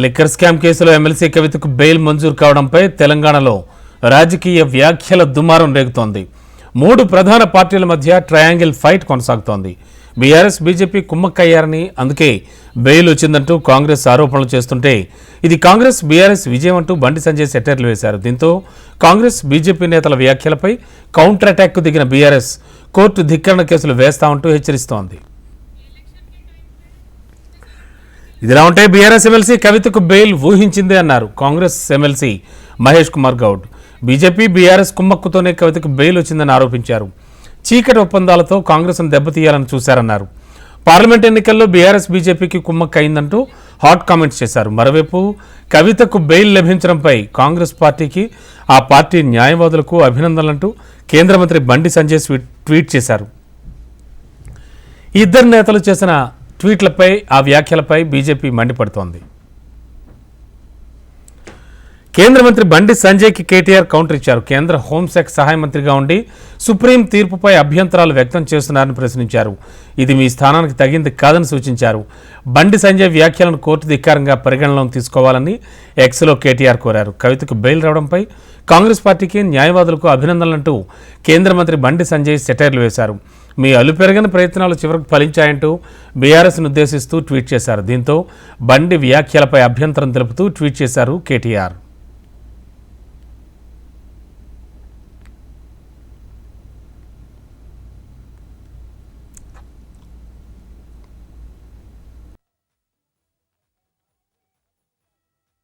Liquor scam కేసులో MLC కవితకు bail మంజూరు కావడంపై తెలంగాణలో రాజకీయ వ్యాఖ్యల దుమారం రేగుతోంది. మూడు ప్రధాన పార్టీల మధ్య ట్రయాంగిల్ ఫైట్ కొనసాగుతోంది. బీఆర్ఎస్ బీజేపీ కుమ్మక్కయ్యారని అందుకే బెయిల్ వచ్చిందంటూ కాంగ్రెస్ ఆరోపణలు చేస్తుంటే ఇది కాంగ్రెస్ బీఆర్ఎస్ విజయం అంటూ బండి సంజయ్ సెటర్లు వేశారు. దీంతో కాంగ్రెస్ బీజేపీ నేతల వ్యాఖ్యలపై కౌంటర్ అటాక్ దిగిన బీఆర్ఎస్ కోర్టు ధిక్కరణ కేసులు వేస్తామంటూ హెచ్చరిస్తోంది. ఇదిలా ఉంటే బీఆర్ఎస్ ఎమ్మెల్సీ కవితకు బెయిల్ ఊహించిందే అన్నారు Congress MLC Mahesh Kumar Goud. BJP BRS కుమ్మక్కుతోనే కవితకు బెయిల్ వచ్చిందని ఆరోపించారు. చీకటి ఒప్పందాలతో కాంగ్రెస్ను దెబ్బతీయాలని చూశారన్నారు. పార్లమెంట్ ఎన్నికల్లో బీఆర్ఎస్ బీజేపీకి కుమ్మక్క అయిందంటూ హాట్ కామెంట్స్ చేశారు. మరోవైపు కవితకు బెయిల్ లభించడంపై కాంగ్రెస్ పార్టీకి ఆ పార్టీ న్యాయవాదులకు అభినందనలంటూ కేంద్ర మంత్రి బండి సంజయ్ ట్వీట్ చేశారు. ఇద్దరు నేతలు చేసిన ట్వీట్లపై ఆ వ్యాఖ్యలపై బీజేపీ మండిపడుతోంది. కేంద్ర మంత్రి బండి సంజయ్కి కేటీఆర్ కౌంటర్ ఇచ్చారు. కేంద్ర హోంశాఖ సహాయ మంత్రిగా ఉండి సుప్రీం తీర్పుపై అభ్యంతరాలు వ్యక్తం చేస్తున్నారని ప్రశ్నించారు. ఇది మీ స్థానానికి తగింది కాదని సూచించారు. బండి సంజయ్ వ్యాఖ్యలను కోర్టు ధిక్కారంగా పరిగణలోకి తీసుకోవాలని ఎక్స్లో కేటీఆర్ కోరారు. కవితకు బెయిల్ రావడంపై కాంగ్రెస్ పార్టీకి న్యాయవాదులకు అభినందనలంటూ కేంద్ర మంత్రి బండి సంజయ్ సెటైర్లు వేశారు. మీ అలుపెరగని ప్రయత్నాలు చివరకు ఫలించాయంటూ బీఆర్ఎస్ను ఉద్దేశిస్తూ ట్వీట్ చేశారు. దీంతో బండి వ్యాఖ్యలపై అభ్యంతరం తెలుపుతూ ట్వీట్ చేశారు కేటీఆర్.